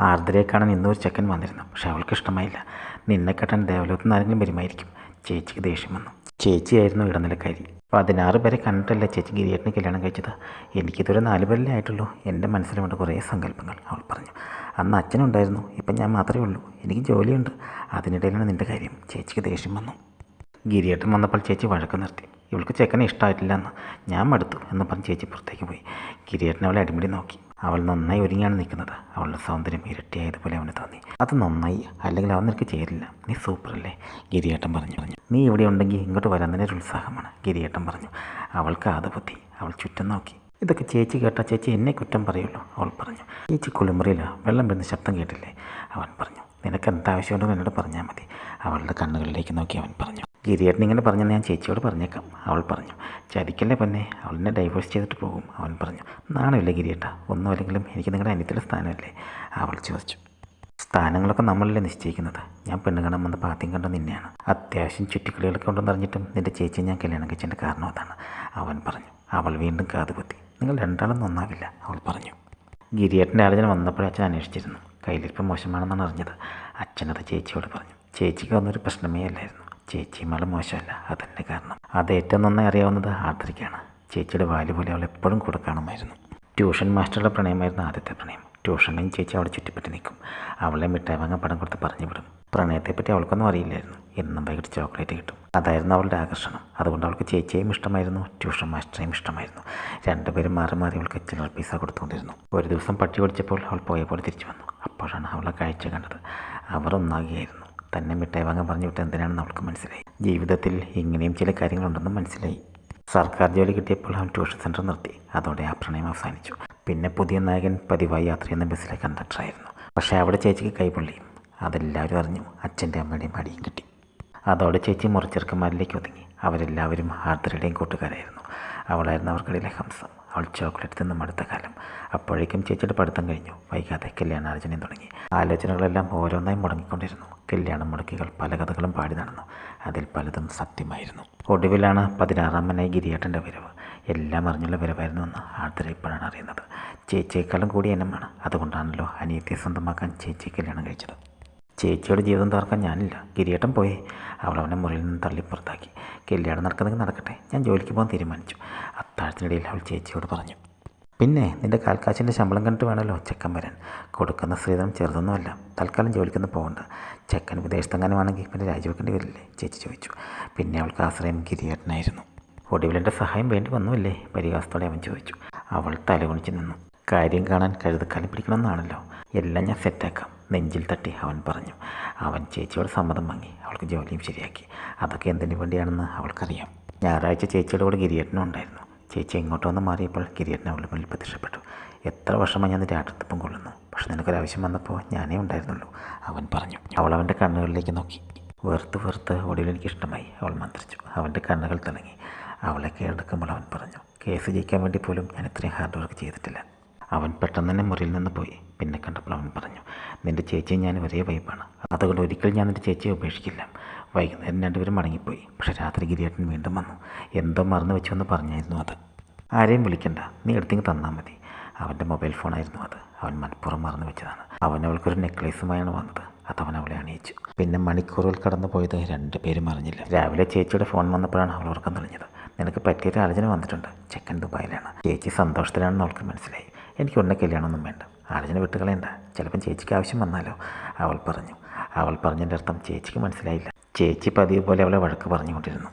ആർദ്രയെ കാണാൻ ഇന്നൊരു ചെക്കൻ വന്നിരുന്നു. പക്ഷെ അവൾക്ക് ഇഷ്ടമായില്ല. നിന്നെ കെട്ടാൻ ദേവലോകത്ത് ആരെങ്കിലും വരുമായിരിക്കും. ചേച്ചിക്ക് ദേഷ്യം വന്നു. ചേച്ചിയായിരുന്നു ഇടനിലക്കാരി. പതിനാറ് പേരെ കണ്ടിട്ടല്ലേ ചേച്ചി ഗിരിയേട്ടന് കല്യാണം കഴിച്ചത്? എനിക്കിതൊരു നാല് പേരല്ലേ ആയിട്ടുള്ളൂ. എന്റെ മനസ്സിലുണ്ട് കുറേ സങ്കല്പങ്ങൾ അവൾ പറഞ്ഞു. അന്ന് അച്ഛനുണ്ടായിരുന്നു. ഇപ്പം ഞാൻ മാത്രമേ ഉള്ളൂ. എനിക്ക് ജോലിയുണ്ട്. അതിനിടയിലാണ് നിന്റെ കാര്യം. ചേച്ചിക്ക് ദേഷ്യം വന്നു. ഗിരിയേട്ടൻ വന്നപ്പോൾ ചേച്ചി വഴക്ക് നിർത്തി. ഇവൾക്ക് ചെക്കനെ ഇഷ്ടമായിട്ടില്ല എന്ന് ഞാൻ മടുത്തു എന്ന് പറഞ്ഞ് ചേച്ചി പുറത്തേക്ക് പോയി. ഗിരിയേട്ടൻ അവളെ അടിമുടി നോക്കി. അവൾ നന്നായി ഒരുങ്ങിയാണ് നിൽക്കുന്നത്. അവളുടെ സൗന്ദര്യം ഇരട്ടിയായതുപോലെ അവന് തോന്നി. അത് നന്നായി. അല്ലെങ്കിൽ അവൻ നിനക്ക് ചേരില്ല. നീ സൂപ്പറല്ലേ? ഗിരിയേട്ടൻ പറഞ്ഞു. പറഞ്ഞു നീ ഇവിടെ ഉണ്ടെങ്കിൽ ഇങ്ങോട്ട് വരാൻ തന്നെ ഒരു ഉത്സാഹമാണ് ഗിരിയേട്ടൻ പറഞ്ഞു. അവൾക്ക് ബുദ്ധി അവൾ ചുറ്റും നോക്കി. ഇതൊക്കെ ചേച്ചി കേട്ടാ ചേച്ചി എന്നെ കുറ്റം പറയുള്ളൂ അവൾ പറഞ്ഞു. ചേച്ചി കുളിമുറിയില്ല വെള്ളം വീഴുന്ന ശബ്ദം കേട്ടില്ലേ? അവൻ പറഞ്ഞു. നിനക്ക് എന്താവശ്യമുണ്ടോ എന്നോട് പറഞ്ഞാൽ മതി അവളുടെ കണ്ണുകളിലേക്ക് നോക്കി അവൻ പറഞ്ഞു. ഗിരിയേട്ടൻ ഇങ്ങനെ പറഞ്ഞെന്ന് ഞാൻ ചേച്ചിയോട് പറഞ്ഞേക്കാം. അവൾ പറഞ്ഞു ചതിക്കല്ലേ പൊന്നെ? അവളെന്നെ ഡൈവേഴ്സ് ചെയ്തിട്ട് പോകും. അവൻ പറഞ്ഞു നാണമില്ല ഗിരിയേട്ട? ഒന്നും അല്ലെങ്കിലും എനിക്ക് നിങ്ങളുടെ അനിയത്തിന്റെ സ്ഥാനമല്ലേ? അവൾ ചോദിച്ചു സ്ഥാനങ്ങളൊക്കെ നമ്മളല്ലേ നിശ്ചയിക്കുന്നത്? ഞാൻ പെണ്ണ് കാണാൻ വന്ന ആദ്യം കണ്ട നിന്നെയാണ്. അത്യാവശ്യം ചുറ്റിക്കളികളൊക്കെ ഉണ്ടെന്ന് അറിഞ്ഞിട്ടും നിന്റെ ചേച്ചി ഞാൻ കല്യാണം കഴിച്ചതിന്റെ കാരണം അതാണ്. അവൻ പറഞ്ഞു അവൾ വീണ്ടും കാതുകുത്തി നിങ്ങൾ രണ്ടാളും നന്നാവില്ല. അവൾ പറഞ്ഞു ഗിരിയേട്ടന്റെ ആലോചന വന്നപ്പോഴേ അച്ഛൻ അന്വേഷിച്ചിരുന്നു. കയ്യിലിരിപ്പം മോശമാണെന്നാണ് അറിഞ്ഞത്. അച്ഛനത് ചേച്ചിയോട് പറഞ്ഞു ചേച്ചിക്ക് വന്നൊരു പ്രശ്നമേ അല്ലായിരുന്നു. ചേച്ചിയും ആൾ മോശമല്ല അതെന്നെ കാരണം. അത് ഏറ്റവും നന്നായി അറിയാവുന്നത് ആർദ്രയ്ക്കാണ് ചേച്ചിയുടെ വാൽ പോലെ അവൾ എപ്പോഴും കൂടെ കാണുമായിരുന്നു. ട്യൂഷൻ മാസ്റ്ററുടെ പ്രണയമായിരുന്നു ആദ്യത്തെ പ്രണയം. ട്യൂഷനിലും ചേച്ചി അവളെ ചുറ്റിപ്പറ്റി നിൽക്കും. അവളെ മിഠായി വാങ്ങാൻ പടം കൊടുത്ത് പറഞ്ഞു വിടും. പ്രണയത്തെപ്പറ്റി അവൾക്കൊന്നും അറിയില്ലായിരുന്നു. എന്നും വൈകിട്ട് ചോക്ലേറ്റ് കിട്ടും. അതായിരുന്നു അവളുടെ ആകർഷണം. അതുകൊണ്ട് അവൾക്ക് ചേച്ചിയെയും ഇഷ്ടമായിരുന്നു ട്യൂഷൻ മാസ്റ്ററേയും ഇഷ്ടമായിരുന്നു. രണ്ടുപേരും മാറി മാറി അവൾക്ക് ചില്ലറ പൈസ കൊടുത്തുകൊണ്ടിരുന്നു. ഒരു ദിവസം പട്ടി ഓടിച്ചപ്പോൾ അവൾ പോയ പോലെ തിരിച്ചു വന്നു. അപ്പോഴാണ് അവളെ കാഴ്ച കണ്ടത്. അവർ ഒന്നാകുകയായിരുന്നു തന്നെ മിഠായി വാങ്ങാൻ പറഞ്ഞു വിട്ട് എന്തിനാണെന്ന് അവൾക്ക് മനസ്സിലായി. ജീവിതത്തിൽ ഇങ്ങനെയും ചില കാര്യങ്ങളുണ്ടെന്ന് മനസ്സിലായി. സർക്കാർ ജോലി കിട്ടിയപ്പോൾ അവൻ ട്യൂഷൻ സെന്റർ നിർത്തി. അതോടെ ആ പ്രണയം അവസാനിച്ചു. പിന്നെ പുതിയ നായകൻ പതിവായി യാത്ര ചെയ്യുന്ന ബസ്സിലെ കണ്ടക്ടറായിരുന്നു. പക്ഷേ അവിടെ ചേച്ചിക്ക് കൈപൊള്ളി അതെല്ലാവരും അറിഞ്ഞു. അച്ഛന്റെ അമ്മയുടെയും അടിയും കിട്ടി. അതോടെ ചേച്ചി മുറിച്ചെറുക്കന്മാരിലേക്ക് ഒതുങ്ങി. അവരെല്ലാവരും ആർദ്രയുടെയും കൂട്ടുകാരായിരുന്നു. അവളായിരുന്നു അവർക്കിടയിലെ ഹംസം. അവൾ ചോക്ലേറ്റ് തിന്നും അടുത്ത കാലം. അപ്പോഴേക്കും ചേച്ചിയുടെ പഠിത്തം കഴിഞ്ഞു. വൈകാതെ കല്യാണാലോചനയും തുടങ്ങി. ആലോചനകളെല്ലാം ഓരോന്നായി മുടങ്ങിക്കൊണ്ടിരുന്നു. കല്യാണം മുടക്കികൾ പല കഥകളും പാടി നടന്നു. അതിൽ പലതും സത്യമായിരുന്നു. ഒടുവിലാണ് പതിനാറാമനായി ഗിരിയേട്ടന്റെ വരവ്. എല്ലാം അറിഞ്ഞുള്ള വരവായിരുന്നു എന്ന് ആർദ്ര ഇപ്പോഴാണ് അറിയുന്നത്. ചേച്ചിയേക്കാളും കൂടി എന്നമാണ് അതുകൊണ്ടാണല്ലോ അനിയത്തെ സ്വന്തമാക്കാൻ ചേച്ചി കല്യാണം കഴിച്ചത്. ചേച്ചിയുടെ ജീവിതം തകർക്കാൻ ഞാനില്ല. ഗിരിയേട്ടൻ പോയി. അവൾ അവനെ മുറിയിൽ നിന്ന് തള്ളി പുറത്താക്കി. കല്യാണം നടക്കുന്നെങ്കിൽ നടക്കട്ടെ. ഞാൻ ജോലിക്ക് പോകാൻ തീരുമാനിച്ചു. അത്താഴത്തിനിടയിൽ അവൾ ചേച്ചിയോട് പറഞ്ഞു. പിന്നെ നിന്റെ കാൽക്കാശിന്റെ ശമ്പളം കണ്ടിട്ട് വേണമല്ലോ ചെക്കൻ വരാൻ. കൊടുക്കുന്ന സ്ത്രീധനം ചെറുതൊന്നുമല്ല. തൽക്കാലം ജോലിക്കൊന്നും പോകണ്ട. ചെക്കൻ വിദേശത്തെങ്ങാനുമാണെങ്കിൽ പിന്നെ രാജിവെക്കേണ്ടി വരില്ലേ? ചേച്ചി ചോദിച്ചു. പിന്നെ അവൾക്ക് ആശ്രയം ഗിരിയേട്ടനായിരുന്നു. ഒടുവിൽ എന്റെ സഹായം വേണ്ടി വന്നുവല്ലേ? പരിഹാസത്തോടെ അവൻ ചോദിച്ചു. അവൾ തലകുണിച്ച് നിന്നു. കാര്യം കാണാൻ കഴുതക്കാലം പിടിക്കണമെന്നാണല്ലോ. എല്ലാം ഞാൻ സെറ്റാക്കാം നെഞ്ചിൽ തട്ടി അവൻ പറഞ്ഞു. അവൻ ചേച്ചിയോട് സമ്മതം വാങ്ങി. അവൾക്ക് ജോലിയും ശരിയാക്കി. അതൊക്കെ എന്തിനു വേണ്ടിയാണെന്ന് അവൾക്കറിയാം. ഞായറാഴ്ച ചേച്ചിയുടെ കൂടെ ഗിരിയേട്ടനും ഉണ്ടായിരുന്നു. ചേച്ചി എങ്ങോട്ട് വന്ന് മാറിയപ്പോൾ ഗിരിയേട്ടൻ അവളുടെ മുന്നിൽ പ്രത്യക്ഷപ്പെട്ടു. എത്ര വർഷമായി ഞാൻ നിന്റെ ആട്ടത്തപ്പം കൊള്ളുന്നു. പക്ഷെ നിനക്കൊരാവശ്യം വന്നപ്പോൾ ഞാനേ ഉണ്ടായിരുന്നുള്ളൂ അവൻ പറഞ്ഞു. അവൾ അവന്റെ കണ്ണുകളിലേക്ക് നോക്കി. വെറുത്ത് വെറുത്ത് ഒടുവിൽ എനിക്ക് ഇഷ്ടമായി. അവൾ മന്ത്രിച്ചു. അവന്റെ കണ്ണുകൾ തിളങ്ങി. അവളെ കീഴടക്കുമ്പോൾ അവൻ പറഞ്ഞു കേസ് ജയിക്കാൻ വേണ്ടി പോലും ഞാൻ ഇത്രയും ഹാർഡ് വർക്ക് ചെയ്തിട്ടില്ല. അവൻ പെട്ടെന്ന് തന്നെ മുറിയിൽ നിന്ന് പോയി. പിന്നെ കണ്ടപ്പോൾ അവൻ പറഞ്ഞു നിന്റെ ചേച്ചിയും ഞാൻ ഒരേ വൈബാണ് അതുകൊണ്ട് ഒരിക്കലും ഞാൻ നിന്റെ ചേച്ചിയെ ഉപേക്ഷിക്കില്ല. വൈകുന്നേരം രണ്ടുപേരും മടങ്ങിപ്പോയി. പക്ഷേ രാത്രി ഗിരിയേട്ടൻ വീണ്ടും വന്നു. എന്തോ മറന്നു വെച്ചു എന്ന് പറഞ്ഞായിരുന്നു അത്. ആരെയും വിളിക്കണ്ട. നീ എടുത്തിങ്ങ് തന്നാൽ മതി. അവന്റെ മൊബൈൽ ഫോണായിരുന്നു അത്. അവൻ മനഃപ്പുറം മറന്നു വെച്ചതാണ്. അവൻ അവൾക്കൊരു നെക്ലേസുമായാണ് വന്നത്. അവൻ അവളെ അണിയിച്ചു. പിന്നെ മണിക്കൂറുകൾ കടന്നു പോയത് രണ്ടുപേരും അറിഞ്ഞില്ല. രാവിലെ ചേച്ചിയുടെ ഫോൺ വന്നപ്പോഴാണ് അവൾ ഉറക്കം തെളിഞ്ഞത്. നിനക്ക് പറ്റിയൊരു ആലോചന വന്നിട്ടുണ്ട്. ചെക്കൻ ദുബായിലാണ്. ചേച്ചി സന്തോഷത്തിലാണെന്ന് അവൾക്ക് മനസ്സിലായി. എനിക്ക് ഉടനെ കല്യാണമൊന്നും വേണ്ട. ആലോചന വിട്ടുകളയണ്ട ചിലപ്പം ചേച്ചിക്ക് ആവശ്യം വന്നാലോ? അവൾ പറഞ്ഞു. അവൾ പറഞ്ഞതിന്റെ അർത്ഥം ചേച്ചിക്ക് മനസ്സിലായില്ല. ചേച്ചി പതിവ് പോലെ അവളെ വഴക്ക് പറഞ്ഞുകൊണ്ടിരുന്നു.